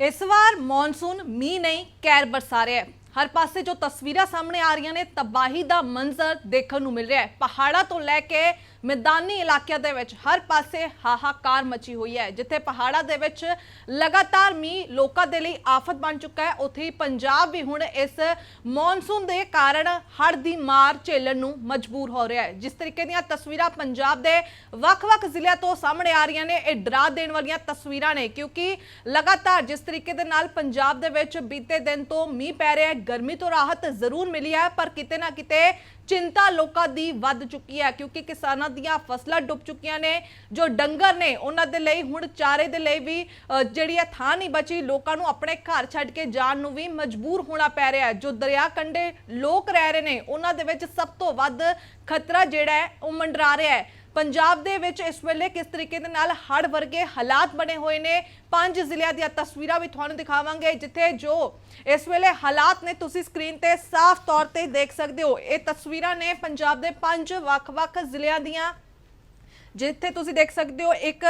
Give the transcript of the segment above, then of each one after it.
ਇਸ ਵਾਰ ਮੌਨਸੂਨ ਮੀਂਹ ਨਹੀਂ, ਕੈਰ ਬਰਸਾ ਰਿਹਾ ਹੈ। ਹਰ ਪਾਸੇ ਜੋ ਤਸਵੀਰਾਂ ਸਾਹਮਣੇ ਆ ਰਹੀਆਂ ਨੇ, ਤਬਾਹੀ ਦਾ ਮੰਜ਼ਰ ਦੇਖਣ ਨੂੰ ਮਿਲ ਰਿਹਾ ਹੈ। ਪਹਾੜਾਂ ਤੋਂ ਲੈ ਕੇ ਮੈਦਾਨੀ ਇਲਾਕਿਆਂ ਦੇ ਵਿੱਚ ਹਰ ਪਾਸੇ ਹਾਹਾਕਾਰ ਮਚੀ ਹੋਈ ਹੈ, ਜਿੱਥੇ ਪਹਾੜਾਂ ਦੇ ਵਿੱਚ ਲਗਾਤਾਰ ਮੀਂਹ ਲੋਕਾਂ ਦੇ ਲਈ ਆਫਤ ਬਣ ਚੁੱਕਾ ਹੈ। ਉੱਥੇ ਪੰਜਾਬ ਵੀ ਹੁਣ ਇਸ ਮੌਨਸੂਨ ਦੇ ਕਾਰਨ ਹੜ੍ਹ ਦੀ ਮਾਰ ਝੇਲਣ ਨੂੰ ਮਜਬੂਰ ਹੋ ਰਿਹਾ ਹੈ। ਜਿਸ ਤਰੀਕੇ ਦੀਆਂ ਤਸਵੀਰਾਂ ਪੰਜਾਬ ਦੇ ਵੱਖ-ਵੱਖ ਜ਼ਿਲ੍ਹਿਆਂ ਤੋਂ ਸਾਹਮਣੇ ਆ ਰਹੀਆਂ ਨੇ, ਇਹ ਡਰਾ ਦੇਣ ਵਾਲੀਆਂ ਤਸਵੀਰਾਂ ਨੇ, ਕਿਉਂਕਿ ਲਗਾਤਾਰ ਜਿਸ ਤਰੀਕੇ ਦੇ ਨਾਲ ਪੰਜਾਬ ਦੇ ਵਿੱਚ ਬੀਤੇ ਦਿਨ ਤੋਂ ਮੀਂਹ ਪੈ ਰਿਹਾ ਹੈ, ਗਰਮੀ ਤੋਂ ਰਾਹਤ ਜ਼ਰੂਰ ਮਿਲੀ ਹੈ, ਪਰ ਕਿਤੇ ਨਾ ਕਿਤੇ ਚਿੰਤਾ ਲੋਕਾਂ ਦੀ ਵੱਧ ਚੁੱਕੀ ਹੈ, ਕਿਉਂਕਿ ਕਿਸਾਨਾਂ ਦੀਆਂ ਫਸਲਾਂ ਡੁੱਬ ਚੁੱਕੀਆਂ ਨੇ, ਜੋ ਡੰਗਰ ਨੇ, ਉਹਨਾਂ ਦੇ ਲਈ ਹੁਣ ਚਾਰੇ ਦੇ ਲਈ ਵੀ ਜਿਹੜੀ ਹੈ ਥਾਂ ਨਹੀਂ ਬਚੀ, ਲੋਕਾਂ ਨੂੰ ਆਪਣੇ ਘਰ ਛੱਡ ਕੇ ਜਾਣ ਨੂੰ ਵੀ ਮਜਬੂਰ ਹੋਣਾ ਪੈ ਰਿਹਾ ਹੈ। ਜੋ ਦਰਿਆ ਕੰਢੇ ਲੋਕ ਰਹਿ ਰਹੇ ਨੇ, ਉਹਨਾਂ ਦੇ ਵਿੱਚ ਸਭ ਤੋਂ ਵੱਧ ਖਤਰਾ ਜਿਹੜਾ ਹੈ, ਉਹ ਮੰਡਰਾ ਰਿਹਾ ਹੈ। ਪੰਜਾਬ ਦੇ ਵਿੱਚ ਇਸ ਵੇਲੇ ਕਿਸ ਤਰੀਕੇ ਦੇ ਨਾਲ ਹੜ੍ਹ ਵਰਗੇ ਹਾਲਾਤ ਬਣੇ ਹੋਏ ਨੇ? ਪੰਜ ਜ਼ਿਲ੍ਹਿਆਂ ਦੀਆਂ ਤਸਵੀਰਾਂ ਵੀ ਤੁਹਾਨੂੰ ਦਿਖਾਵਾਂਗੇ, ਜਿੱਥੇ ਜੋ ਇਸ ਵੇਲੇ ਹਾਲਾਤ ਨੇ, ਤੁਸੀਂ ਸਕਰੀਨ ਤੇ ਸਾਫ਼ ਤੌਰ ਤੇ ਦੇਖ ਸਕਦੇ ਹੋ। ਇਹ ਤਸਵੀਰਾਂ ਨੇ ਪੰਜਾਬ ਦੇ ਪੰਜ ਵੱਖ-ਵੱਖ ਜ਼ਿਲ੍ਹਿਆਂ ਦੀਆਂ, ਜਿੱਥੇ ਤੁਸੀਂ ਦੇਖ ਸਕਦੇ ਹੋ, ਇੱਕ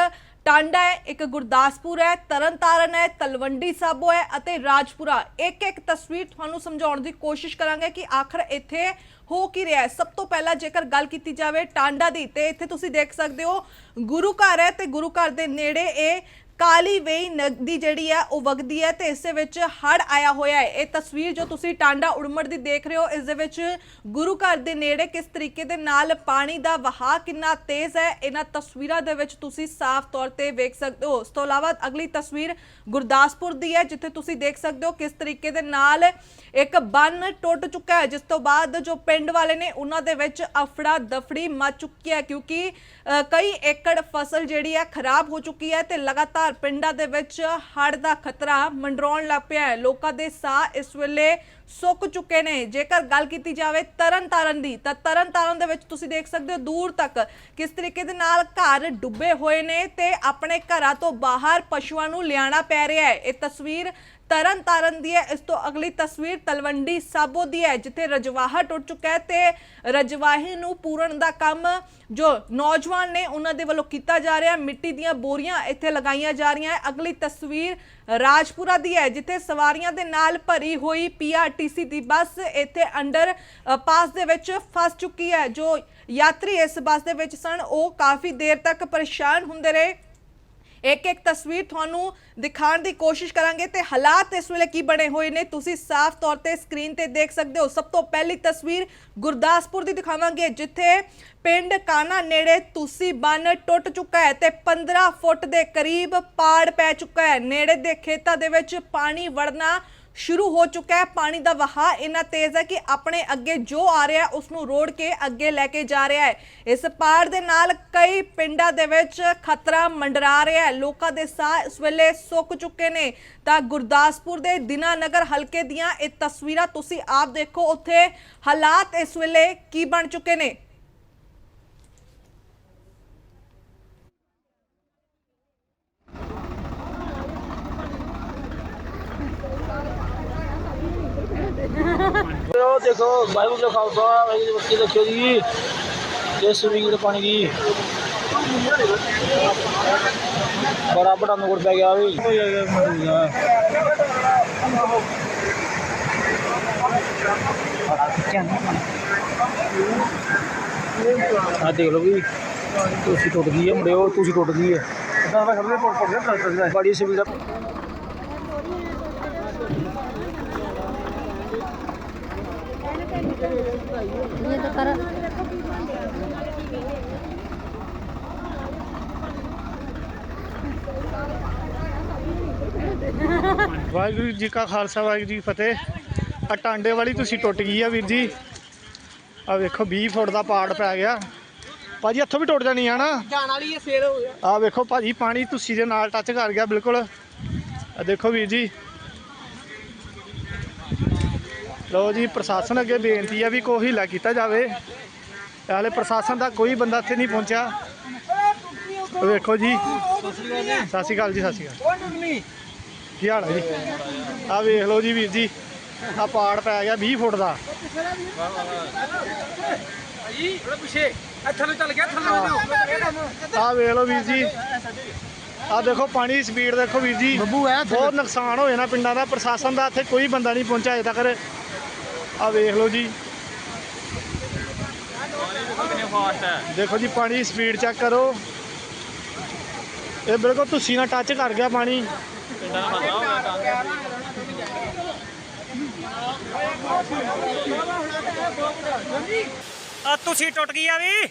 ਟਾਂਡਾ ਹੈ, ਇੱਕ ਗੁਰਦਾਸਪੁਰ ਹੈ, ਤਰਨਤਾਰਨ ਹੈ, ਤਲਵੰਡੀ ਸਾਬੋ ਹੈ ਅਤੇ ਰਾਜਪੁਰਾ। ਇੱਕ ਇੱਕ ਤਸਵੀਰ ਤੁਹਾਨੂੰ ਸਮਝਾਉਣ ਦੀ ਕੋਸ਼ਿਸ਼ ਕਰਾਂਗੇ ਕਿ ਆਖਰ ਇੱਥੇ ਹੋ ਕੀ ਰਿਹਾ ਹੈ? ਸਭ ਤੋਂ ਪਹਿਲਾਂ ਜੇਕਰ ਗੱਲ ਕੀਤੀ ਜਾਵੇ ਟਾਂਡਾ ਦੀ, ਤੇ ਇੱਥੇ ਤੁਸੀਂ ਦੇਖ ਸਕਦੇ ਹੋ ਗੁਰੂ ਘਰ ਹੈ ਤੇ ਗੁਰੂ ਘਰ ਦੇ ਨੇੜੇ ਇਹ ਕਾਲੀ ਵੇਈ ਨਦੀ ਜਿਹੜੀ ਹੈ, ਉਹ ਵਗਦੀ ਹੈ ਤੇ ਇਸ ਦੇ ਵਿੱਚ ਹੜ ਆਇਆ ਹੋਇਆ ਹੈ। ਇਹ ਤਸਵੀਰ ਜੋ ਤੁਸੀਂ ਟਾਂਡਾ ਉੜਮੜ ਦੀ ਦੇਖ ਰਹੇ ਹੋ, ਇਸ ਦੇ ਵਿੱਚ ਗੁਰੂ ਘਰ ਦੇ ਨੇੜੇ ਕਿਸ ਤਰੀਕੇ ਦੇ ਨਾਲ ਪਾਣੀ ਦਾ ਵਹਾਅ ਕਿੰਨਾ ਤੇਜ਼ ਹੈ, ਇਹਨਾਂ ਤਸਵੀਰਾਂ ਦੇ ਵਿੱਚ ਤੁਸੀਂ ਸਾਫ਼ ਤੌਰ ਤੇ ਵੇਖ ਸਕਦੇ ਹੋ। ਉਸ ਤੋਂ ਇਲਾਵਾ ਅਗਲੀ ਤਸਵੀਰ ਗੁਰਦਾਸਪੁਰ ਦੀ ਹੈ, ਜਿੱਥੇ ਤੁਸੀਂ ਦੇਖ ਸਕਦੇ ਹੋ ਕਿਸ ਤਰੀਕੇ ਦੇ ਨਾਲ ਇੱਕ ਬੰਨ ਟੁੱਟ ਚੁੱਕਾ ਹੈ, ਜਿਸ ਤੋਂ ਬਾਅਦ ਜੋ ਪਿੰਡ ਵਾਲੇ ਨੇ ਉਹਨਾਂ ਦੇ ਵਿੱਚ ਅਫੜਾ ਦਫੜੀ ਮਚ ਚੁੱਕੀ ਹੈ, ਕਿਉਂਕਿ ਕਈ ਏਕੜ ਫਸਲ ਜਿਹੜੀ ਹੈ, ਖਰਾਬ ਹੋ ਚੁੱਕੀ ਹੈ ਤੇ ਲਗਾਤਾਰ ਪਿੰਡਾਂ ਦੇ ਵਿੱਚ ਹੜ੍ਹ ਦਾ ਖਤਰਾ ਮੰਡਰਾਉਣ ਲੱਗ ਪਿਆ ਹੈ। ਲੋਕਾਂ ਦੇ ਸਾਹ ਇਸ ਵੇਲੇ ਸੁੱਕ ਚੁੱਕੇ ਨੇ। ਜੇਕਰ ਗੱਲ ਕੀਤੀ ਜਾਵੇ ਤਰਨ ਤਾਰਨ ਦੀ, ਤਾਂ ਤਰਨ ਤਾਰਨ ਦੇ ਵਿੱਚ ਤੁਸੀਂ ਦੇਖ ਸਕਦੇ ਹੋ ਦੂਰ ਤੱਕ ਕਿਸ ਤਰੀਕੇ ਦੇ ਨਾਲ ਘਰ ਡੁੱਬੇ ਹੋਏ ਨੇ ਤੇ ਆਪਣੇ ਘਰਾਂ ਤੋਂ ਬਾਹਰ ਪਸ਼ੂਆਂ ਨੂੰ ਲਿਆਣਾ ਪੈ ਰਿਹਾ ਹੈ। ਇਹ ਤਸਵੀਰ ਤਰਨ ਤਾਰਨ ਦੀ ਹੈ। ਇਸ ਤੋਂ ਅਗਲੀ ਤਸਵੀਰ ਤਲਵੰਡੀ ਸਾਬੋ ਦੀ ਹੈ, ਜਿੱਥੇ ਰਜਵਾਹਾ ਟੁੱਟ ਚੁੱਕਾ ਹੈ ਤੇ ਰਜਵਾਹੀ ਨੂੰ ਪੂਰਨ ਦਾ ਕੰਮ ਜੋ ਨੌਜਵਾਨ ਨੇ ਉਹਨਾਂ ਦੇ ਵੱਲੋਂ ਕੀਤਾ ਜਾ ਰਿਹਾ ਮਿੱਟੀ ਦੀਆਂ ਬੋਰੀਆਂ ਇੱਥੇ ਲਗਾਈਆਂ ਜਾ ਰਹੀਆਂ ਹੈ। ਅਗਲੀ ਤਸਵੀਰ ਰਾਜਪੁਰਾ ਦੀ ਹੈ, ਜਿੱਥੇ ਸਵਾਰੀਆਂ ਦੇ ਨਾਲ ਭਰੀ ਹੋਈ ਪੀਆਰਟੀਸੀ ਦੀ ਬੱਸ ਇੱਥੇ ਅੰਡਰ ਪਾਸ ਦੇ ਵਿੱਚ ਫਸ ਚੁੱਕੀ ਹੈ। ਜੋ ਯਾਤਰੀ ਇਸ ਬੱਸ ਦੇ ਵਿੱਚ ਸਨ, ਉਹ ਕਾਫੀ ਦੇਰ ਤੱਕ ਪਰੇਸ਼ਾਨ ਹੁੰਦੇ ਰਹੇ। ਇੱਕ ਇੱਕ ਤਸਵੀਰ ਤੁਹਾਨੂੰ ਦਿਖਾਉਣ ਦੀ ਕੋਸ਼ਿਸ਼ ਕਰਾਂਗੇ ਤੇ ਹਾਲਾਤ ਇਸ ਵੇਲੇ ਕੀ ਬਣੇ ਹੋਏ ਨੇ, ਤੁਸੀਂ ਸਾਫ਼ ਤੌਰ ਤੇ ਸਕਰੀਨ ਤੇ ਦੇਖ ਸਕਦੇ ਹੋ। ਸਭ ਤੋਂ ਪਹਿਲੀ ਤਸਵੀਰ ਗੁਰਦਾਸਪੁਰ ਦੀ ਦਿਖਾਵਾਂਗੇ, ਜਿੱਥੇ ਪਿੰਡ ਕਾਨਾ ਨੇੜੇ ਤੁਸੀਂ ਬੰਨ ਟੁੱਟ ਚੁੱਕਾ ਹੈ ਤੇ 15 ਫੁੱਟ ਦੇ ਕਰੀਬ ਪਾੜ ਪੈ ਚੁੱਕਾ ਹੈ। ਨੇੜੇ ਦੇ ਖੇਤਾਂ ਦੇ ਵਿੱਚ ਪਾਣੀ ਵੜਨਾ ਸ਼ੁਰੂ ਹੋ ਚੁੱਕਾ ਹੈ। ਪਾਣੀ ਦਾ ਵਹਾਅ ਇੰਨਾ ਤੇਜ਼ ਹੈ ਕਿ ਆਪਣੇ ਅੱਗੇ ਜੋ ਆ ਰਿਹਾ ਹੈ ਉਸ ਨੂੰ ਰੋੜ ਕੇ ਅੱਗੇ ਲੈ ਕੇ ਜਾ ਰਿਹਾ ਹੈ। ਇਸ ਪਾੜ ਦੇ ਨਾਲ ਕਈ ਪਿੰਡਾਂ ਦੇ ਵਿੱਚ ਖਤਰਾ ਮੰਡਰਾ ਰਿਹਾ ਹੈ। ਲੋਕਾਂ ਦੇ ਸਾਹ ਇਸ ਵੇਲੇ ਸੁੱਕ ਚੁੱਕੇ ਨੇ। ਤਾਂ ਗੁਰਦਾਸਪੁਰ ਦੇ ਦਿਨਾਨਗਰ ਹਲਕੇ ਦੀਆਂ ਇਹ ਤਸਵੀਰਾਂ ਤੁਸੀਂ ਆਪ ਦੇਖੋ। ਉੱਥੇ ਹਾਲਾਤ ਇਸ ਵੇਲੇ ਕੀ ਬਣ ਚੁੱਕੇ ਨੇ? ਉਹ ਦੇਖੋ ਬਾਈਬਲ ਦਾ ਖਾਲਸਾ ਵਾਹਿਗੁਰੂ ਜੀ ਬੱਚੇ ਦੇਖਿਓ ਜੀ ਤੇ ਸਵੀਰ ਪਾਣੀ ਦੀ ਬੜਾ ਬੜਾ ਨੋੜ ਪੈ ਗਿਆ ਵੀ ਆ ਦੇਖ ਲਓ ਵੀ ਤੁਸੀਂ ਟੁੱਟ ਗਈ ਹੈ ਮੁੰਡਿਓ ਤੁਸੀਂ ਟੁੱਟ ਗਈ ਹੈ ਬੜੀ ਸਵੀਰ ਵਾਹਿਗੁਰੂ ਜੀ ਕਾ ਖਾਲਸਾ ਵਾਹਿਗੁਰੂ ਜੀ ਫਤਿਹ। ਆ ਟਾਂਡੇ ਵਾਲੀ ਤੁਸੀਂ ਟੁੱਟ ਗਈ ਆ ਵੀਰ ਜੀ। ਆ ਵੇਖੋ 20 ਫੁੱਟ ਦਾ ਪਾੜ ਪੈ ਗਿਆ। ਭਾਜੀ ਇੱਥੋਂ ਵੀ ਟੁੱਟ ਜਾਣੀ ਆ ਨਾ? ਜਾਣ ਵਾਲੀ ਹੈ ਸੇਲ ਹੋ ਗਿਆ। ਆ ਵੇਖੋ ਭਾਜੀ ਪਾਣੀ ਤੁਸੀਂ ਦੇ ਨਾਲ ਟੱਚ ਕਰ ਗਿਆ ਬਿਲਕੁਲ। ਆ ਦੇਖੋ ਵੀਰ ਜੀ ਲਓ ਜੀ ਪ੍ਰਸ਼ਾਸਨ ਅੱਗੇ ਬੇਨਤੀ ਆ ਵੀ ਕੋਈ ਹੀਲਾ ਕੀਤਾ ਜਾਵੇ। ਹਾਲੇ ਪ੍ਰਸ਼ਾਸਨ ਦਾ ਕੋਈ ਬੰਦਾ ਇੱਥੇ ਨਹੀਂ ਪਹੁੰਚਿਆ। ਵੇਖੋ ਜੀ। ਸਤਿ ਸ਼੍ਰੀ ਅਕਾਲ ਜੀ ਸਤਿ ਸ਼੍ਰੀ ਅਕਾਲ। ਕੀ ਹਾਲ ਹੈ ਜੀ? ਆ ਵੇਖ ਲਓ ਜੀ ਵੀਰ ਜੀ ਆ ਪਾੜ ਪੈ ਗਿਆ 20 ਫੁੱਟ ਦਾ। ਜੀ ਪਿੱਛੇ। ਚੱਲ ਗਿਆ ਥੱਲੇ ਆ ਵੇਖ ਲਓ ਵੀਰ ਜੀ। ਆ ਦੇਖੋ ਪਾਣੀ ਦੀ ਸਪੀਡ ਦੇਖੋ ਵੀਰ ਜੀ। ਬਹੁਤ ਨੁਕਸਾਨ ਹੋਇਆ ਨਾ ਪਿੰਡਾਂ ਦਾ। ਪ੍ਰਸ਼ਾਸਨ ਦਾ ਇੱਥੇ ਕੋਈ ਬੰਦਾ ਨਹੀਂ ਪਹੁੰਚਿਆ ਅਜੇ ਤੱਕ। ਆ ਵੇਖ ਲਓ ਜੀ। ਦੇਖੋ ਜੀ, ਪਾਣੀ ਦੀ ਸਪੀਡ ਚੈੱਕ ਕਰੋ। ਇਹ ਬਿਲਕੁਲ ਤੁਸੀਂ ਨਾਲ ਟੱਚ ਕਰ ਗਿਆ ਪਾਣੀ। ਆ ਤੁਸੀਂ ਟੁੱਟ ਗਈ ਆ ਵੀ?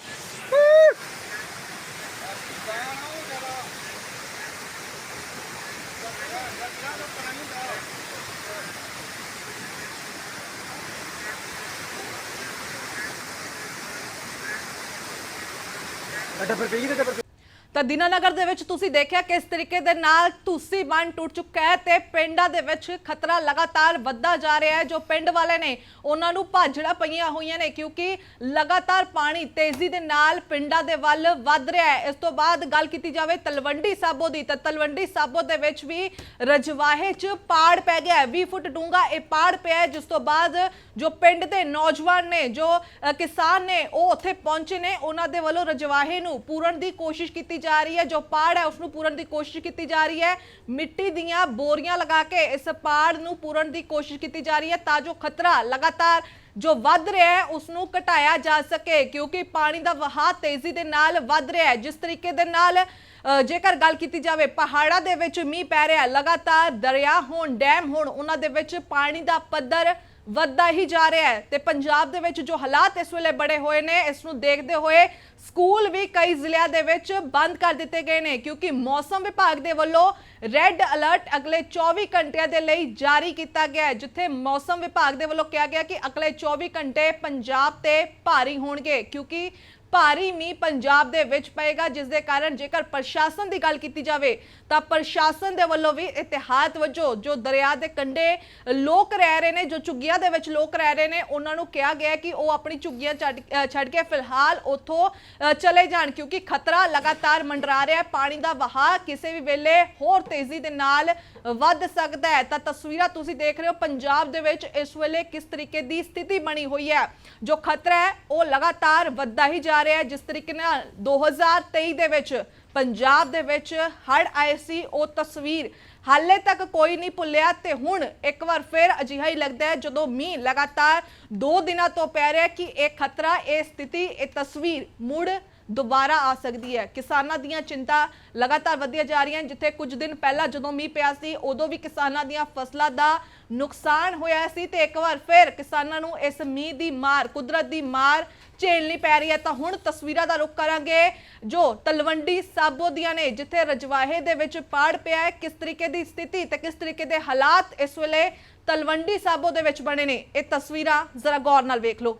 डबर पे ही डबर पे ਤਾਂ ਦੀਨਾਨਗਰ ਦੇ ਵਿੱਚ ਤੁਸੀਂ ਦੇਖਿਆ ਕਿਸ ਤਰੀਕੇ ਦੇ ਨਾਲ ਤੁਸੀਂ ਬੰਨ ਟੁੱਟ ਚੁੱਕਾ ਹੈ ਤੇ ਪਿੰਡਾਂ ਦੇ ਵਿੱਚ ਖਤਰਾ ਲਗਾਤਾਰ ਵੱਧਦਾ ਜਾ ਰਿਹਾ ਹੈ, ਜੋ ਪਿੰਡ ਵਾਲੇ ਨੇ ਉਹਨਾਂ ਨੂੰ ਭਾਜੜਾ ਪਈਆਂ ਹੋਈਆਂ ਨੇ ਕਿਉਂਕਿ ਲਗਾਤਾਰ ਪਾਣੀ ਤੇਜ਼ੀ ਦੇ ਨਾਲ ਪਿੰਡਾਂ ਦੇ ਵੱਲ ਵੱਧ ਰਿਹਾ ਹੈ। ਇਸ ਤੋਂ ਬਾਅਦ ਗੱਲ ਕੀਤੀ ਜਾਵੇ ਤਲਵੰਡੀ ਸਾਬੋ ਦੀ, ਤਾਂ ਤਲਵੰਡੀ ਸਾਬੋ ਦੇ ਵਿੱਚ ਵੀ ਰਜਵਾਹੇ 'ਚ ਪਾੜ ਪੈ ਗਿਆ ਹੈ। 20 ਫੁੱਟ ਡੂੰਘਾ ਇਹ ਪਾੜ ਪਿਆ ਜਿਸ ਤੋਂ ਬਾਅਦ ਜੋ ਪਿੰਡ ਦੇ ਨੌਜਵਾਨ ਨੇ, ਜੋ ਕਿਸਾਨ ਨੇ, ਉਹ ਉੱਥੇ ਪਹੁੰਚੇ ਨੇ। ਉਹਨਾਂ ਦੇ ਵੱਲੋਂ ਰਜਵਾਹੇ ਨੂੰ ਪੂਰਨ ਦੀ ਕੋਸ਼ਿਸ਼ ਕੀਤੀ ਜਾ ਰਹੀ ਹੈ, ਜੋ ਪਾੜ ਹੈ ਉਸ ਨੂੰ ਪੂਰਨ ਦੀ ਕੋਸ਼ਿਸ਼ ਕੀਤੀ ਜਾ ਰਹੀ ਹੈ। ਮਿੱਟੀ ਦੀਆਂ ਬੋਰੀਆਂ ਲਗਾ ਕੇ ਇਸ ਪਾੜ ਨੂੰ ਪੂਰਨ ਦੀ ਕੋਸ਼ਿਸ਼ ਕੀਤੀ ਜਾ ਰਹੀ ਹੈ ਤਾਂ ਜੋ ਖਤਰਾ ਲਗਾਤਾਰ ਜੋ ਵੱਧ ਰਿਹਾ ਹੈ ਉਸ ਨੂੰ ਘਟਾਇਆ ਜਾ ਸਕੇ, ਕਿਉਂਕਿ ਪਾਣੀ ਦਾ ਵਹਾਅ ਤੇਜ਼ੀ ਦੇ ਨਾਲ ਵੱਧ ਰਿਹਾ ਹੈ। ਜਿਸ ਤਰੀਕੇ ਦੇ ਨਾਲ ਜੇਕਰ ਗੱਲ ਕੀਤੀ ਜਾਵੇ, ਪਹਾੜਾਂ ਦੇ ਵਿੱਚ ਮੀਂਹ ਪੈ ਰਿਹਾ ਲਗਾਤਾਰ ਦਰਿਆ ਹੋਣ, ਡੈਮ ਹੋਣ, ਉਹਨਾਂ ਦੇ ਵਿੱਚ ਪਾਣੀ ਦਾ ਪੱਧਰ ਵੱਧਦਾ ਹੀ ਜਾ ਰਿਹਾ ਹੈ ਤੇ ਪੰਜਾਬ ਦੇ ਵਿੱਚ ਜੋ ਹਾਲਾਤ ਇਸ ਵੇਲੇ ਬੜੇ ਹੋਏ ਨੇ, ਇਸ ਨੂੰ ਦੇਖਦੇ ਹੋਏ ਸਕੂਲ ਵੀ ਕਈ ਜ਼ਿਲ੍ਹਿਆਂ ਦੇ ਵਿੱਚ ਬੰਦ ਕਰ ਦਿੱਤੇ ਗਏ ਨੇ, ਕਿਉਂਕਿ ਮੌਸਮ ਵਿਭਾਗ ਦੇ ਵੱਲੋਂ ਰੈੱਡ ਅਲਰਟ ਅਗਲੇ 24 ਘੰਟਿਆਂ ਦੇ ਲਈ ਜਾਰੀ ਕੀਤਾ ਗਿਆ ਹੈ, ਜਿੱਥੇ ਮੌਸਮ ਵਿਭਾਗ ਦੇ ਵੱਲੋਂ ਕਿਹਾ ਗਿਆ ਕਿ ਅਗਲੇ 24 ਘੰਟੇ ਪੰਜਾਬ ਤੇ ਭਾਰੀ ਹੋਣਗੇ, ਕਿਉਂਕਿ ਭਾਰੀ ਮੀਂਹ ਪੰਜਾਬ ਦੇ ਵਿੱਚ ਪਏਗਾ, ਜਿਸ ਦੇ ਕਾਰਨ ਜੇਕਰ ਪ੍ਰਸ਼ਾਸਨ ਦੀ ਗੱਲ ਕੀਤੀ ਜਾਵੇ, ਤਾਂ ਪ੍ਰਸ਼ਾਸਨ ਦੇ ਵੱਲੋਂ ਵੀ ਇਤਿਹਾਦ ਵਜੋਂ ਜੋ ਦਰਿਆ ਦੇ ਕੰਢੇ ਲੋਕ ਰਹਿ ਰਹੇ ਨੇ, ਜੋ ਝੁੱਗੀਆਂ ਦੇ ਵਿੱਚ ਲੋਕ ਰਹਿ ਰਹੇ ਨੇ, ਉਹਨਾਂ ਨੂੰ ਕਿਹਾ ਗਿਆ ਕਿ ਉਹ ਆਪਣੀ ਝੁੱਗੀਆਂ ਛੱਡ ਛੱਡ ਕੇ ਫਿਲਹਾਲ ਉੱਥੋਂ ਚਲੇ ਜਾਣ, ਕਿਉਂਕਿ ਖਤਰਾ ਲਗਾਤਾਰ ਮੰਡਰਾ ਰਿਹਾ ਹੈ, ਪਾਣੀ ਦਾ ਵਹਾਅ ਕਿਸੇ ਵੀ ਵੇਲੇ ਹੋਰ ਤੇਜ਼ੀ ਦੇ ਨਾਲ ਵੱਧ ਸਕਦਾ ਹੈ। ਤਾਂ ਤਸਵੀਰਾਂ ਤੁਸੀਂ ਦੇਖ ਰਹੇ ਹੋ, ਪੰਜਾਬ ਦੇ ਵਿੱਚ ਇਸ ਵੇਲੇ ਕਿਸ ਤਰੀਕੇ ਦੀ ਸਥਿਤੀ ਬਣੀ ਹੋਈ ਹੈ, ਜੋ ਖਤਰਾ ਹੈ, ਉਹ ਲਗਾਤਾਰ ਵੱਧਦਾ ਹੀ ਜਾ ਰਿਹਾ ਹੈ। ਜਿਸ ਤਰੀਕੇ ਨਾਲ 2023 ਦੇ ਵਿੱਚ, ਪੰਜਾਬ ਦੇ ਵਿੱਚ ਹੜ ਆਏ ਸੀ, ਉਹ ਤਸਵੀਰ ਹਾਲੇ ਤੱਕ ਕੋਈ ਨਹੀਂ ਭੁੱਲਿਆ ਤੇ ਹੁਣ ਇੱਕ ਵਾਰ ਫਿਰ ਅਜਿਹਾ ਹੀ ਲੱਗਦਾ ਹੈ ਜਦੋਂ ਮੀਂਹ ਲਗਾਤਾਰ 2 ਦਿਨਾਂ ਤੋਂ ਪੈ ਰਿਹਾ ਕਿ ਇਹ ਖਤਰਾ, ਇਹ ਸਥਿਤੀ, ਇਹ ਤਸਵੀਰ ਮੁੜ ਦੁਬਾਰਾ ਆ ਸਕਦੀ ਹੈ। ਕਿਸਾਨਾਂ ਦੀਆਂ ਚਿੰਤਾ ਲਗਾਤਾਰ ਵਧੀਆਂ ਜਾ ਰਹੀਆਂ ਜਿੱਥੇ ਕੁਝ ਦਿਨ ਪਹਿਲਾਂ ਜਦੋਂ ਮੀਂਹ ਪਿਆ ਸੀ, ਉਦੋਂ ਵੀ ਕਿਸਾਨਾਂ ਦੀਆਂ ਫਸਲਾਂ ਦਾ ਨੁਕਸਾਨ ਹੋਇਆ ਸੀ ਤੇ ਇੱਕ ਵਾਰ ਫਿਰ ਕਿਸਾਨਾਂ ਨੂੰ ਇਸ ਮੀਂਹ ਦੀ ਮਾਰ, ਕੁਦਰਤ ਦੀ ਮਾਰ ਝੇਲਣੀ ਪੈ ਰਹੀ ਹੈ। ਤਾਂ ਹੁਣ ਤਸਵੀਰਾਂ ਦਾ ਰੁਖ ਕਰਾਂਗੇ ਜੋ ਤਲਵੰਡੀ ਸਾਬੋ ਦੀਆਂ ਨੇ, ਜਿੱਥੇ ਰਜਵਾਹੇ ਦੇ ਵਿੱਚ ਪਾੜ ਪਿਆ ਹੈ। ਕਿਸ ਤਰੀਕੇ ਦੀ ਸਥਿਤੀ ਤੇ ਕਿਸ ਤਰੀਕੇ ਦੇ ਹਾਲਾਤ ਇਸ ਵੇਲੇ ਤਲਵੰਡੀ ਸਾਬੋ ਦੇ ਵਿੱਚ ਬਣੇ ਨੇ, ਇਹ ਤਸਵੀਰਾਂ ਜ਼ਰਾ ਗੌਰ ਨਾਲ ਵੇਖ ਲਓ।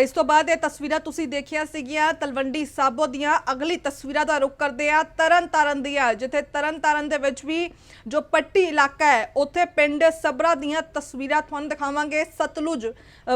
ਤਾਂ ਇਸ ਤੋਂ ਬਾਅਦ ਇਹ ਤਸਵੀਰਾਂ ਤੁਸੀਂ ਦੇਖਿਆ ਸੀਗੀਆਂ, ਤਲਵੰਡੀ ਸਾਬੋ ਦੀਆਂ। ਅਗਲੀ ਤਸਵੀਰਾਂ ਦਾ ਰੁਖ ਕਰਦੇ ਆ ਤਰਨ ਤਾਰਨ ਦੀਆਂ ਜਿੱਥੇ ਤਰਨ ਤਾਰਨ ਦੇ ਵਿੱਚ ਵੀ ਜੋ ਪੱਟੀ ਇਲਾਕਾ ਹੈ, ਉੱਥੇ ਪਿੰਡ ਸਬਰਾ ਦੀਆਂ ਤਸਵੀਰਾਂ ਤੁਹਾਨੂੰ ਦਿਖਾਵਾਂਗੇ। ਸਤਲੁਜ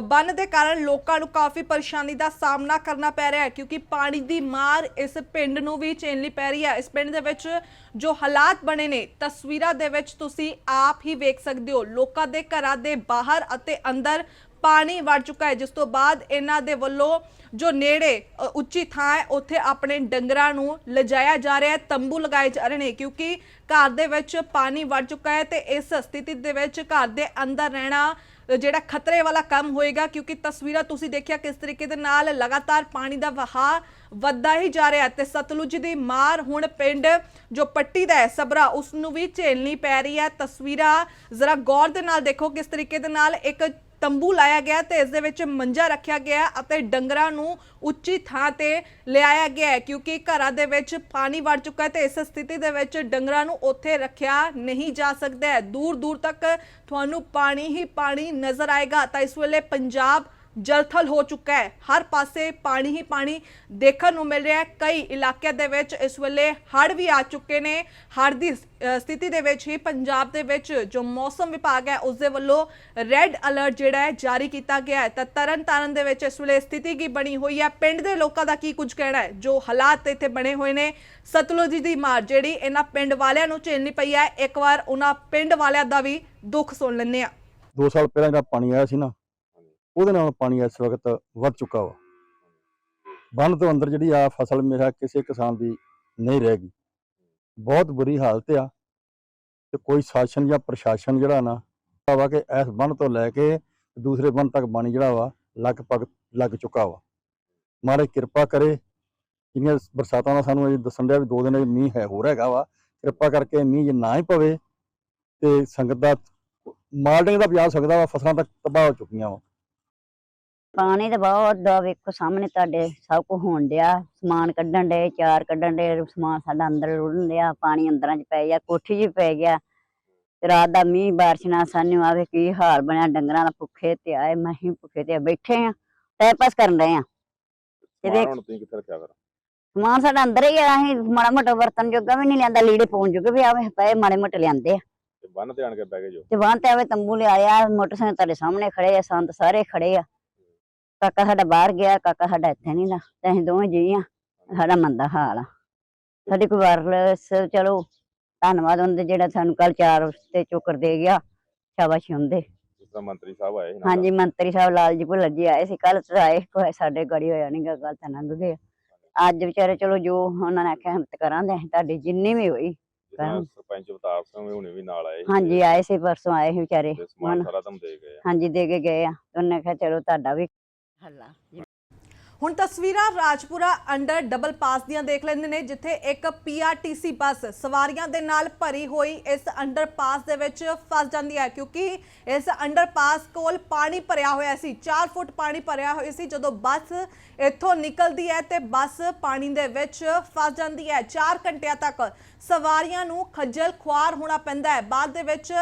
ਬੰਨ ਦੇ ਕਾਰਨ ਲੋਕਾਂ ਨੂੰ ਕਾਫੀ ਪਰੇਸ਼ਾਨੀ ਦਾ ਸਾਹਮਣਾ ਕਰਨਾ ਪੈ ਰਿਹਾ ਹੈ, ਕਿਉਂਕਿ ਪਾਣੀ ਦੀ ਮਾਰ ਇਸ ਪਿੰਡ ਨੂੰ ਵੀ ਝੇਲਣੀ ਪੈ ਰਹੀ ਹੈ। ਇਸ ਪਿੰਡ ਦੇ ਵਿੱਚ ਜੋ ਹਾਲਾਤ ਬਣੇ ਨੇ, ਤਸਵੀਰਾਂ ਦੇ ਵਿੱਚ ਤੁਸੀਂ ਆਪ ਹੀ ਵੇਖ ਸਕਦੇ ਹੋ। ਲੋਕਾਂ ਦੇ ਘਰਾਂ ਦੇ ਬਾਹਰ ਅਤੇ ਅੰਦਰ ਪਾਣੀ ਵੜ ਚੁੱਕਾ ਹੈ। ਜਿਸ ਤੋਂ ਬਾਅਦ ਇਹਨਾਂ ਦੇ ਵੱਲੋਂ ਜੋ ਨੇੜੇ ਉੱਚੀ ਥਾਂ ਹੈ, ਉੱਥੇ ਆਪਣੇ ਡੰਗਰਾਂ ਨੂੰ ਲਿਜਾਇਆ ਜਾ ਰਿਹਾ ਹੈ। ਤੰਬੂ ਲਗਾਏ ਜਾ ਰਹੇ ਨੇ ਕਿਉਂਕਿ ਘਰ ਦੇ ਵਿੱਚ ਪਾਣੀ ਵੜ ਚੁੱਕਾ ਹੈ ਤੇ ਇਸ ਸਥਿਤੀ ਦੇ ਵਿੱਚ ਘਰ ਦੇ ਅੰਦਰ ਰਹਿਣਾ ਜਿਹੜਾ ਖਤਰੇ ਵਾਲਾ ਕੰਮ ਹੋਏਗਾ ਕਿਉਂਕਿ ਤਸਵੀਰਾਂ ਤੁਸੀਂ ਦੇਖਿਆ ਕਿਸ ਤਰੀਕੇ ਦੇ ਨਾਲ ਲਗਾਤਾਰ ਪਾਣੀ ਦਾ ਵਹਾਅ ਵੱਧਦਾ ਹੀ ਜਾ ਰਿਹਾ ਹੈ ਤੇ ਸਤਲੁਜ ਦੀ ਮਾਰ ਹੁਣ ਪਿੰਡ ਜੋ ਪੱਟੀ ਦਾ ਹੈ ਸਬਰਾ ਉਸ ਨੂੰ ਵੀ ਝੇਲਣੀ ਪੈ ਰਹੀ ਹੈ। ਤਸਵੀਰਾਂ ਜ਼ਰਾ ਗੌਰ ਦੇ ਨਾਲ ਦੇਖੋ ਕਿਸ ਤਰੀਕੇ ਦੇ ਨਾਲ ਇੱਕ ਤੰਬੂ ਲਾਇਆ ਗਿਆ ਤੇ ਇਸ ਦੇ ਵਿੱਚ ਮੰਜਾ ਰੱਖਿਆ ਗਿਆ ਅਤੇ ਡੰਗਰਾਂ ਨੂੰ ਉੱਚੀ ਥਾਂ ਤੇ ਲਿਆਇਆ ਗਿਆ ਹੈ, ਕਿਉਂਕਿ ਘਰਾਂ ਦੇ ਵਿੱਚ ਪਾਣੀ ਵੜ ਚੁੱਕਾ ਹੈ ਤੇ ਇਸ ਸਥਿਤੀ ਦੇ ਵਿੱਚ ਡੰਗਰਾਂ ਨੂੰ ਉੱਥੇ ਰੱਖਿਆ ਨਹੀਂ ਜਾ ਸਕਦਾ ਦੂਰ ਦੂਰ ਤੱਕ ਤੁਹਾਨੂੰ ਪਾਣੀ ਹੀ ਪਾਣੀ ਨਜ਼ਰ ਆਏਗਾ। ਤਾਂ ਇਸ ਵੇਲੇ ਪੰਜਾਬ ਜਲਥਲ ਹੋ ਚੁੱਕਾ ਹੈ। ਹਰ ਪਾਸੇ ਪਾਣੀ ਹੀ ਪਾਣੀ ਦੇਖਣ ਨੂੰ ਮਿਲ ਰਿਹਾ ਹੈ। ਕਈ ਇਲਾਕਿਆਂ ਦੇ ਵਿੱਚ ਇਸ ਵੇਲੇ ਹੜ੍ਹ ਵੀ ਆ ਚੁੱਕੇ ਨੇ। ਹੜ੍ਹ ਦੀ ਸਥਿਤੀ ਦੇ ਵਿੱਚ ਹੀ ਪੰਜਾਬ ਦੇ ਵਿੱਚ ਜੋ ਮੌਸਮ ਵਿਭਾਗ ਹੈ, ਉਸ ਦੇ ਵੱਲੋਂ ਰੈੱਡ ਅਲਰਟ ਜਿਹੜਾ ਹੈ, ਜਾਰੀ ਕੀਤਾ ਗਿਆ ਹੈ। ਤਾਂ ਤਰਨ ਤਾਰਨ ਦੇ ਵਿੱਚ ਇਸ ਵੇਲੇ ਸਥਿਤੀ ਕੀ ਬਣੀ ਹੋਈ ਹੈ? ਪਿੰਡ ਦੇ ਲੋਕਾਂ ਦਾ ਕੀ ਕੁਝ ਕਹਿਣਾ ਹੈ? ਜੋ ਹਾਲਾਤ ਇੱਥੇ ਬਣੇ ਹੋਏ ਨੇ, ਸਤਲੁਜ ਦੀ ਮਾਰ ਜਿਹੜੀ ਇਹਨਾਂ ਪਿੰਡ ਵਾਲਿਆਂ ਨੂੰ ਝੇਲਣੀ ਪਈ ਹੈ। ਇੱਕ ਵਾਰ ਉਹਨਾਂ ਪਿੰਡ ਵਾਲਿਆਂ ਦਾ ਵੀ ਦੁੱਖ ਸੁਣ ਲੈਂਦੇ ਆ ਦੋ ਸਾਲ ਪਹਿਲਾਂ ਜਿਹੜਾ ਪਾਣੀ ਆਇਆ ਸੀ ਨਾ ਉਹਦੇ ਨਾਲ ਪਾਣੀ ਇਸ ਵਕਤ ਵੱਧ ਚੁੱਕਾ ਵਾ। ਬੰਨ ਤੋਂ ਅੰਦਰ ਜਿਹੜੀ ਆ ਫਸਲ ਮੇਰਾ ਕਿਸੇ ਕਿਸਾਨ ਦੀ ਨਹੀਂ ਰਹਿ ਗਈ। ਬਹੁਤ ਬੁਰੀ ਹਾਲਤ ਆ ਤੇ ਕੋਈ ਸ਼ਾਸਨ ਜਾਂ ਪ੍ਰਸ਼ਾਸਨ ਜਿਹੜਾ ਨਾ ਵਾ ਕਿ ਇਸ ਬੰਨ ਤੋਂ ਲੈ ਕੇ ਦੂਸਰੇ ਬੰਨ ਤੱਕ ਪਾਣੀ ਜਿਹੜਾ ਵਾ ਲਗਭਗ ਲੱਗ ਚੁੱਕਾ ਵਾ। ਮਾਰੇ ਕਿਰਪਾ ਕਰੇ। ਜਿਹੜੀਆਂ ਬਰਸਾਤਾਂ ਦਾ ਸਾਨੂੰ ਅਜੇ ਦੱਸਣ ਡਿਆ ਵੀ ਦੋ ਦਿਨ ਮੀਂਹ ਹੈ, ਹੋਰ ਹੈਗਾ ਵਾ। ਕਿਰਪਾ ਕਰਕੇ ਮੀਂਹ ਜੇ ਨਾ ਹੀ ਪਵੇ ਤੇ ਸੰਗਤ ਦਾ ਮਾਲਡਿੰਗ ਦਾ ਪਿਆ ਸਕਦਾ ਵਾ, ਫਸਲਾਂ ਤੱਕ ਤਬਾਹ ਹੋ ਚੁੱਕੀਆਂ ਵਾ। ਪਾਣੀ ਤਾਂ ਬਹੁਤ ਦਾ ਵੇਖੋ ਸਾਹਮਣੇ ਤੁਹਾਡੇ ਸਭ ਕੁਝ ਹੋਣ ਡਿਆ। ਸਮਾਨ ਕੱਢਣ ਡੇ ਚਾਰ ਕੱਢਣ ਡੇ ਸਮਾਨ ਸਾਡਾ ਅੰਦਰ ਰੁੜਨ ਡਿਆ ਪਾਣੀ ਅੰਦਰਾਂ 'ਚ ਪੈ ਗਿਆ ਕੋਠੀ 'ਚ ਵੀ ਪੈ ਗਿਆ। ਰਾਤ ਦਾ ਮੀਂਹ ਬਾਰਿਸ਼ ਨਾਲ ਸਾਨੂੰ ਆਵੇ ਕੀ ਹਾਲ ਬਣਿਆ ਡੰਗਰਾਂ ਦਾ ਭੁੱਖੇ ਤੇ ਆਏ ਮਹੀਂ ਭੁੱਖੇ ਤੇ ਬੈਠੇ ਆ ਟਾਈਮ ਪਾਸ ਕਰਨ ਰਹੇ ਆ। ਸਮਾਨ ਹੁਣ ਤੁਸੀਂ ਕਿੱਥੇ ਰੱਖਿਆ ਫਿਰ? ਸਮਾਨ ਸਾਡਾ ਅੰਦਰ ਹੀ ਆ ਅਸੀਂ ਮਾੜਾ ਮੋਟਾ ਵਰਤਨ ਜੋਗਾ ਵੀ ਨਹੀਂ ਲਿਆਂਦਾ ਲੀੜੇ ਪਾਉਣ ਜੋਗੇ ਵੀ ਆਵੇ ਪਏ ਮਾੜੇ ਮੋਟੇ ਲਿਆਂਦੇ ਆ। ਤੇ ਬੰਨ ਤੇ ਆਣ ਕੇ ਬਹਿ ਗਏ ਜੋ? ਤੇ ਵਾਹਨ ਤੇ ਆਵੇ ਤੰਬੂ ਲਿਆਇਆ ਮੋਟਰਸਾਈਕਲ ਤੁਹਾਡੇ ਸਾਹਮਣੇ ਖੜੇ ਆ ਸੰਤ ਸਾਰੇ ਖੜੇ ਆ। ਕਾਕਾ ਸਾਡਾ ਬਾਹਰ ਗਿਆ ਕਾਕਾ ਸਾਡਾ ਇੱਥੇ ਨਹੀਂ ਦਾ ਤੇ ਅਸੀਂ ਦੋਵੇਂ ਜੀ ਆ ਸਾਡਾ ਮੰਦਾ ਹਾਲ ਆ। ਸਾਡੀ ਕੋਈ ਵਾਇਰਲੈਸ ਚਲੋ ਧੰਨਵਾਦ ਉਹਦੇ ਜਿਹੜਾ ਸਾਨੂੰ ਕੱਲ ਚਾਰ ਤੇ ਚੋਕਰ ਦੇ ਗਿਆ ਸ਼ਾਬਾਸ਼ ਹੁੰਦੇ ਜਿਸ ਤਰ੍ਹਾਂ ਮੰਤਰੀ ਸਾਹਿਬ ਆਏ। ਹਾਂਜੀ ਮੰਤਰੀ ਸਾਹਿਬ ਲਾਲ ਜੀ ਭੁੱਲਰ ਜੀ ਆਏ ਸੀ ਕੱਲ ਆਏ ਕੋਈ ਸਾਡੇ ਗੜੀ ਹੋਇਆ ਨਹੀਂ ਗੱਲ ਤਾਂ ਲੰਘ ਗਏ। ਅੱਜ ਵਿਚਾਰੇ ਚਲੋ ਜੋ ਉਹਨਾਂ ਨੇ ਆਖਿਆ ਹਿੰਮਤ ਕਰਾਂਦੇ ਅਸੀਂ ਤੁਹਾਡੀ ਜਿੰਨੀ ਵੀ ਹੋਈ। ਸਰਪੰਚ ਅਵਤਾਰ ਸਿੰਘ ਵੀ ਹੁਣੇ ਵੀ ਨਾਲ ਆਏ ਹਾਂਜੀ ਆਏ ਸੀ ਪਰਸੋਂ ਆਏ ਸੀ ਵਿਚਾਰੇ ਸਾਰਾ ਤੁਹਾਨੂੰ ਦੇ ਗਏ ਹਾਂਜੀ ਦੇ ਕੇ ਗਏ ਆ ਉਹਨੇ ਕਿਹਾ ਚਲੋ ਤੁਹਾਡਾ ਵੀ ਹੱਲਾ। ਹੁਣ ਤਸਵੀਰਾਂ ਰਾਜਪੁਰਾ ਅੰਡਰ ਡਬਲ ਪਾਸ ਦੀਆਂ ਦੇਖ ਲੈਂਦੇ ਨੇ, ਜਿੱਥੇ ਇੱਕ ਪੀਆਰਟੀਸੀ ਬੱਸ ਸਵਾਰੀਆਂ ਦੇ ਨਾਲ ਭਰੀ ਹੋਈ ਇਸ ਅੰਡਰ ਪਾਸ ਦੇ ਵਿੱਚ ਫਸ ਜਾਂਦੀ ਹੈ, ਕਿਉਂਕਿ ਇਸ ਅੰਡਰ ਪਾਸ ਕੋਲ ਪਾਣੀ ਭਰਿਆ ਹੋਇਆ ਸੀ 4 ਫੁੱਟ ਪਾਣੀ ਭਰਿਆ ਹੋਇਆ ਸੀ, ਜਦੋਂ ਬੱਸ ਇੱਥੋਂ ਨਿਕਲਦੀ ਹੈ ਤੇ ਬੱਸ ਪਾਣੀ ਦੇ ਵਿੱਚ ਫਸ ਜਾਂਦੀ ਹੈ। 4 ਘੰਟਿਆਂ ਤੱਕ ਸਵਾਰੀਆਂ ਨੂੰ ਖੱਜਲ ਖੁਆਰ ਹੋਣਾ ਪੈਂਦਾ ਹੈ। ਬਾਅਦ ਦੇ ਵਿੱਚ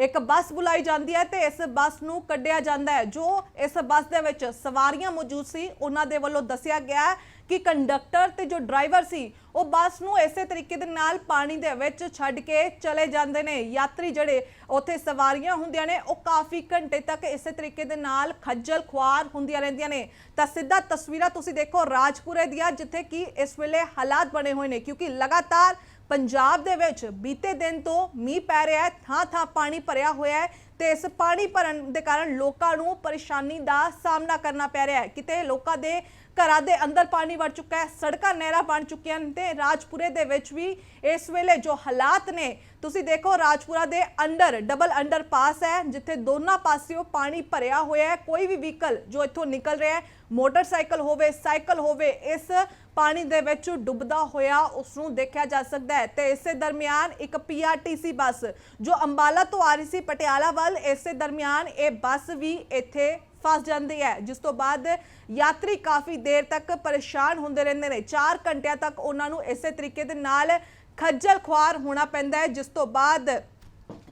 ਇੱਕ ਬੱਸ ਬੁਲਾਈ ਜਾਂਦੀ ਹੈ ਤੇ ਇਸ ਬੱਸ ਨੂੰ ਕੱਢਿਆ ਜਾਂਦਾ ਹੈ। ਜੋ ਇਸ ਬੱਸ ਦੇ ਵਿੱਚ ਸਵਾਰੀਆਂ ਮੌਜੂਦ ਸੀ, ਉਹਨਾਂ ਦੇ ਵੱਲੋਂ ਦੱਸਿਆ ਗਿਆ ਕਿ ਕੰਡਕਟਰ ਤੇ ਜੋ ਡਰਾਈਵਰ ਸੀ, ਉਹ ਬੱਸ ਨੂੰ ਇਸੇ ਤਰੀਕੇ ਦੇ ਨਾਲ ਪਾਣੀ ਦੇ ਵਿੱਚ ਛੱਡ ਕੇ ਚਲੇ ਜਾਂਦੇ ਨੇ। ਯਾਤਰੀ ਜਿਹੜੇ ਉੱਥੇ ਸਵਾਰੀਆਂ ਹੁੰਦੀਆਂ ਨੇ, ਉਹ ਕਾਫੀ ਘੰਟੇ ਤੱਕ ਇਸੇ ਤਰੀਕੇ ਦੇ ਨਾਲ ਖੱਜਲ ਖੁਆਰ ਹੁੰਦੀਆਂ ਰਹਿੰਦੀਆਂ ਨੇ। ਤਾਂ ਸਿੱਧਾ ਤਸਵੀਰਾਂ ਤੁਸੀਂ ਦੇਖੋ ਰਾਜਪੁਰੇ ਦੀਆਂ, ਜਿੱਥੇ ਕਿ ਇਸ ਵੇਲੇ ਹਾਲਾਤ ਬਣੇ ਹੋਏ ਨੇ, ਕਿਉਂਕਿ ਲਗਾਤਾਰ ਪੰਜਾਬ ਦੇ ਵਿੱਚ ਬੀਤੇ ਦਿਨ ਤੋਂ ਮੀਂਹ ਪੈ ਰਿਹਾ ਹੈ, ਥਾਂ ਥਾਂ ਪਾਣੀ ਭਰਿਆ ਹੋਇਆ ਹੈ ਤੇ ਇਸ ਪਾਣੀ ਭਰਨ ਦੇ ਕਾਰਨ ਲੋਕਾਂ ਨੂੰ ਪਰੇਸ਼ਾਨੀ ਦਾ ਸਾਹਮਣਾ ਕਰਨਾ ਪੈ ਰਿਹਾ ਹੈ। ਕਿਤੇ ਲੋਕਾਂ ਦੇ ਘਰਾਂ ਦੇ ਅੰਦਰ ਪਾਣੀ ਵੜ ਚੁੱਕਾ ਹੈ, ਸੜਕਾਂ ਨਹਿਰਾਂ ਬਣ ਚੁੱਕੀਆਂ ਨੇ ਤੇ ਰਾਜਪੁਰੇ ਦੇ ਵਿੱਚ ਵੀ ਇਸ ਵੇਲੇ ਜੋ ਹਾਲਾਤ ਨੇ, ਤੁਸੀਂ ਦੇਖੋ ਰਾਜਪੁਰਾ ਦੇ ਅੰਡਰ ਡਬਲ ਅੰਡਰ ਪਾਸ ਹੈ, ਜਿੱਥੇ ਦੋਨਾਂ ਪਾਸਿਓਂ ਪਾਣੀ ਭਰਿਆ ਹੋਇਆ ਹੈ। ਕੋਈ ਵੀ ਵਹੀਕਲ ਜੋ ਇੱਥੋਂ ਨਿਕਲ ਰਿਹਾ ਹੈ, ਮੋਟਰਸਾਈਕਲ ਹੋਵੇ, ਸਾਈਕਲ ਹੋਵੇ, ਇਸ ਪਾਣੀ ਦੇ ਵਿੱਚ ਡੁੱਬਦਾ ਹੋਇਆ ਉਸ ਨੂੰ ਦੇਖਿਆ ਜਾ ਸਕਦਾ ਹੈ। ਤੇ ਇਸੇ ਦਰਮਿਆਨ ਇੱਕ ਪੀਆਰਟੀਸੀ ਬੱਸ ਜੋ ਅੰਬਾਲਾ ਤੋਂ ਆ ਰਹੀ ਸੀ, ਪਟਿਆਲਾ ਵੱਲ, ਇਸੇ ਦਰਮਿਆਨ ਇਹ ਬੱਸ ਵੀ ਇੱਥੇ ਫਸ ਜਾਂਦੀ ਹੈ। ਜਿਸ ਤੋਂ ਬਾਅਦ ਯਾਤਰੀ ਕਾਫੀ ਦੇਰ ਤੱਕ ਪਰੇਸ਼ਾਨ ਹੁੰਦੇ ਰਹਿੰਦੇ ਨੇ। 4 ਘੰਟਿਆਂ ਤੱਕ ਉਹਨਾਂ ਨੂੰ ਇਸੇ ਤਰੀਕੇ ਦੇ ਨਾਲ ਖੱਜਲ ਖੁਆਰ ਹੋਣਾ ਪੈਂਦਾ ਹੈ, ਜਿਸ ਤੋਂ ਬਾਅਦ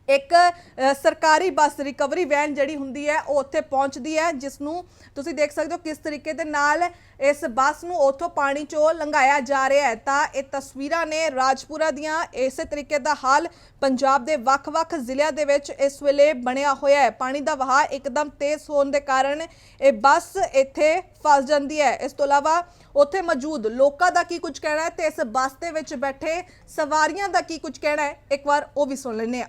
ਇੱਕ ਸਰਕਾਰੀ ਬੱਸ ਰਿਕਵਰੀ ਵੈਨ ਜਿਹੜੀ ਹੁੰਦੀ ਹੈ, ਉਹ ਉੱਥੇ ਪਹੁੰਚਦੀ ਹੈ ਜਿਸ ਨੂੰ ਤੁਸੀਂ ਦੇਖ ਸਕਦੇ ਹੋ ਕਿਸ ਤਰੀਕੇ ਦੇ ਨਾਲ ਇਸ ਬੱਸ ਨੂੰ ਉੱਥੋਂ ਪਾਣੀ ਚੋਂ ਲੰਘਾਇਆ ਜਾ ਰਿਹਾ ਹੈ। ਤਾਂ ਇਹ ਤਸਵੀਰਾਂ ਨੇ ਰਾਜਪੁਰਾ ਦੀਆਂ। ਇਸੇ ਤਰੀਕੇ ਦਾ ਹਾਲ ਪੰਜਾਬ ਦੇ ਵੱਖ-ਵੱਖ ਜ਼ਿਲ੍ਹਿਆਂ ਦੇ ਵਿੱਚ ਇਸ ਵੇਲੇ ਬਣਿਆ ਹੋਇਆ ਹੈ। ਪਾਣੀ ਦਾ ਵਹਾਅ ਇੱਕਦਮ ਤੇਜ਼ ਹੋਣ ਦੇ ਕਾਰਨ ਇਹ ਬੱਸ ਇੱਥੇ ਫਸ ਜਾਂਦੀ ਹੈ। ਇਸ ਤੋਂ ਇਲਾਵਾ ਉੱਥੇ ਮੌਜੂਦ ਲੋਕਾਂ ਦਾ ਕੀ ਕੁਝ ਕਹਿਣਾ ਹੈ ਤੇ ਇਸ ਬੱਸ ਦੇ ਵਿੱਚ ਬੈਠੇ ਸਵਾਰੀਆਂ ਦਾ ਕੀ ਕੁਝ ਕਹਿਣਾ ਹੈ, ਇੱਕ ਵਾਰ ਉਹ ਵੀ ਸੁਣ ਲੈਂਦੇ ਹਾਂ।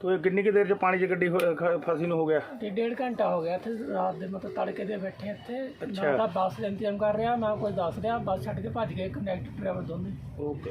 ਤੋ ਇਹ ਕਿੰਨੀ ਕਿ ਦੇਰ ਚ ਪਾਣੀ ਚ ਗੱਡੀ ਹੋ- ਫਸੀ ਨੂੰ ਹੋ ਗਿਆ? ਤੇ ਡੇਢ ਘੰਟਾ ਹੋ ਗਿਆ ਇੱਥੇ ਰਾਤ ਦੇ ਮਤਲਬ ਤੜਕੇ ਦੇ ਬੈਠੇ ਇੱਥੇ। ਅੱਛਾ। ਨਾ ਬੱਸ ਦਾ ਇੰਤਜ਼ਾਮ ਕਰ ਰਿਹਾ ਮੈਂ ਕੋਈ ਦੱਸ ਰਿਹਾ ਬੱਸ ਛੱਡ ਕੇ ਭੱਜ ਗਏ ਕੰਡਕਟਰ ਡਰਾਈਵਰ ਦੋਨੇ। ਓਕੇ।